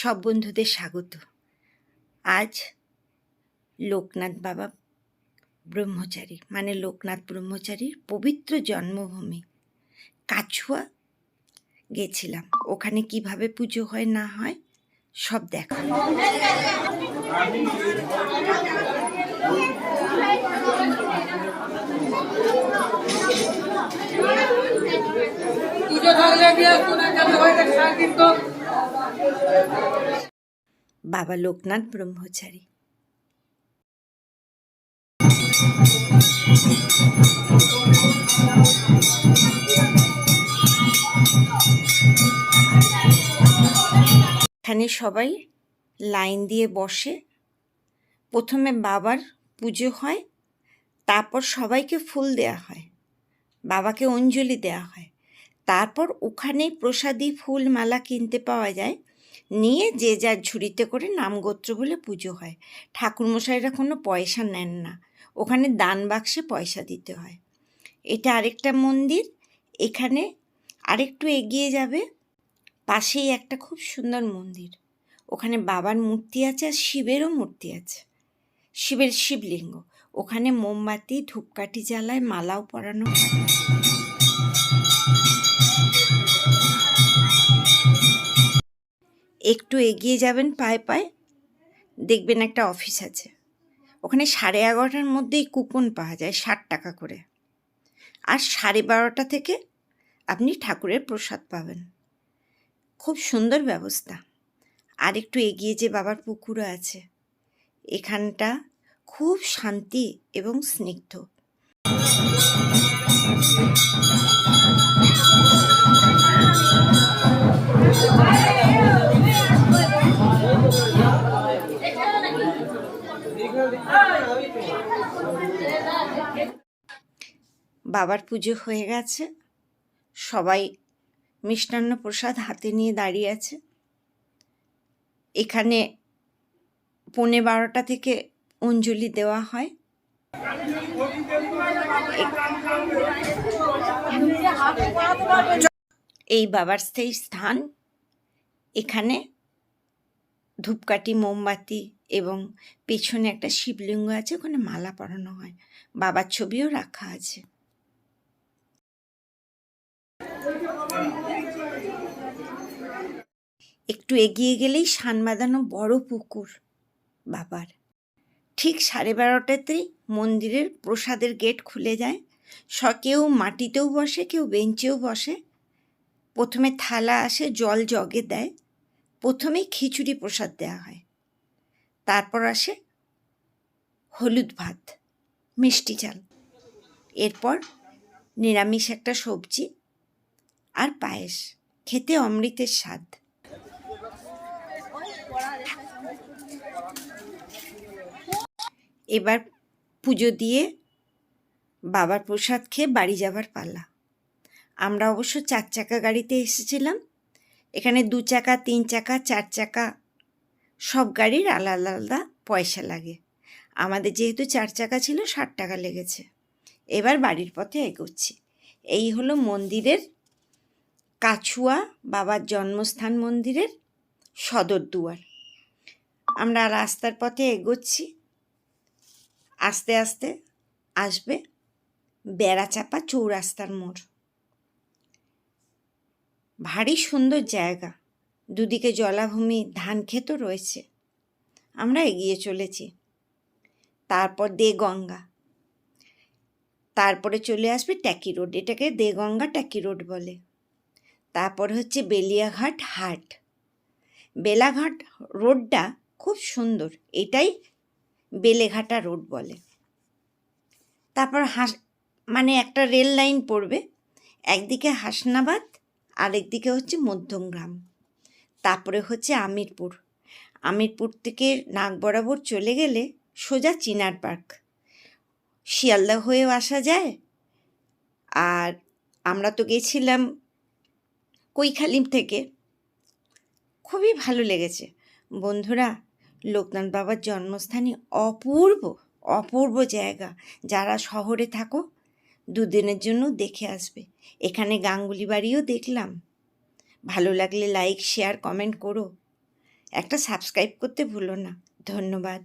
সব বন্ধুদের স্বাগত। আজ লোকনাথ বাবা ব্রহ্মচারী মানে লোকনাথ ব্রহ্মচারীর পবিত্র জন্মভূমি কাছুয়া গেছিলাম। ওখানে কীভাবে পুজো হয়, না হয়, সব দেখা। পুজো থাকলে বাবা লোকনাথ ব্রহ্মচারী। এখানে সবাই লাইন দিয়ে বসে। প্রথমে বাবার পুজো হয়, তারপর সবাইকে ফুল দেয়া হয়, বাবাকে অঞ্জলি দেওয়া হয়। তারপর ওখানেই প্রসাদী ফুল মালা কিনতে পাওয়া যায়। নিয়ে যে যার ঝুড়িতে করে নামগোত্র বলে পুজো হয়। ঠাকুরমশাইরা কোনো পয়সা নেন না। ওখানে দান বাক্সে পয়সা দিতে হয়। এটা আরেকটা মন্দির। এখানে আরেকটু এগিয়ে যাবে। পাশেই একটা খুব সুন্দর মন্দির। ওখানে বাবার মূর্তি আছে আর শিবেরও মূর্তি আছে। শিবের শিবলিঙ্গ। ওখানে মোমবাতি, ধূপকাঠি জ্বালায় মালাও পরানো হয়। একটু এগিয়ে যাবেন পায়ে পায়ে, দেখবেন একটা অফিস আছে। ওখানে সাড়ে এগারোটার মধ্যেই কুপন পাওয়া যায় ষাট টাকা করে। আর সাড়ে বারোটা থেকে আপনি ঠাকুরের প্রসাদ পাবেন। খুব সুন্দর ব্যবস্থা। আর একটু এগিয়ে যে বাবার পুকুরও আছে, এখানটা খুব শান্তি এবং স্নিগ্ধ। বাবার পুজো হয়ে গেছে। সবাই মিষ্টান্ন প্রসাদ হাতে নিয়ে দাঁড়িয়ে আছে। এখানে পৌনে বারোটা থেকে অঞ্জলি দেওয়া হয়। এই বাবার সেই স্থান। এখানে ধূপকাঠি, মোমবাতি এবং পেছনে একটা শিবলিঙ্গ আছে, ওখানে মালা পরানো হয়। বাবার ছবিও রাখা আছে। একটু এগিয়ে গেলেই সান বাঁধানো বড় পুকুর বাবার। ঠিক সাড়ে বারোটাতেই মন্দিরের প্রসাদের গেট খুলে যায়। স, কেউ মাটিতেও বসে, কেউ বেঞ্চেও বসে। প্রথমে থালা আসে, জল জগে দেয়। প্রথমেই খিচুড়ি প্রসাদ দেওয়া হয়। তারপর আসে হলুদ ভাত, মিষ্টি চাল। এরপর নিরামিষ একটা সবজি আর পায়েস, খেতে অমৃতের স্বাদ। এবার পুজো দিয়ে বাবার প্রসাদ খেয়ে বাড়ি যাবার পালা। আমরা অবশ্য চার চাকা গাড়িতে এসেছিলাম। এখানে দু চাকা, তিন চাকা, চার চাকা সব গাড়ির আলাদা আলাদা পয়সা লাগে। আমাদের যেহেতু চার চাকা ছিল, ষাট টাকা লেগেছে। এবার বাড়ির পথে এগোচ্ছি। এই হলো মন্দিরের কাছুয়া বাবার জন্মস্থান মন্দিরের সদর দুয়ার। আমরা রাস্তার পথে এগোচ্ছি। আস্তে আস্তে আসবে বেড়াচাপা চৌরাস্তার মোড়। ভারী সুন্দর জায়গা। দুদিকে জলাভূমি, ধান ক্ষেতও রয়েছে। আমরা এগিয়ে চলেছি। তারপর দে গঙ্গা। তারপরে চলে আসবে ট্যাকি রোড। এটাকে দেগঙ্গা ট্যাকি রোড বলে। তারপর হচ্ছে বেলিয়াঘাট হাট। বেলাঘাট রোডটা খুব সুন্দর। এটাই বেলেঘাটা রোড বলে। তারপর হাস মানে একটা রেল লাইন পড়বে। একদিকে হাসনাবাদ, আরেকদিকে হচ্ছে মধ্যমগ্রাম। তারপরে হচ্ছে আমিরপুর। আমিরপুর থেকে নাক বরাবর চলে গেলে সোজা চিনার পার্ক। শিয়ালদা হয়েও আসা যায়। আর আমরা তো গেছিলাম কৈখালিম থেকে। খুবই ভালো লেগেছে। বন্ধুরা, লোকনাথ বাবার জন্মস্থানই অপূর্ব অপূর্ব জায়গা। যারা শহরে থাকো, দুদিনের জন্য দেখে আসবে। এখানে গাঙ্গুলি বাড়িও দেখলাম। ভালো লাগলে লাইক শেয়ার কমেন্ট করো। একটা সাবস্ক্রাইব করতে ভুলো না। ধন্যবাদ।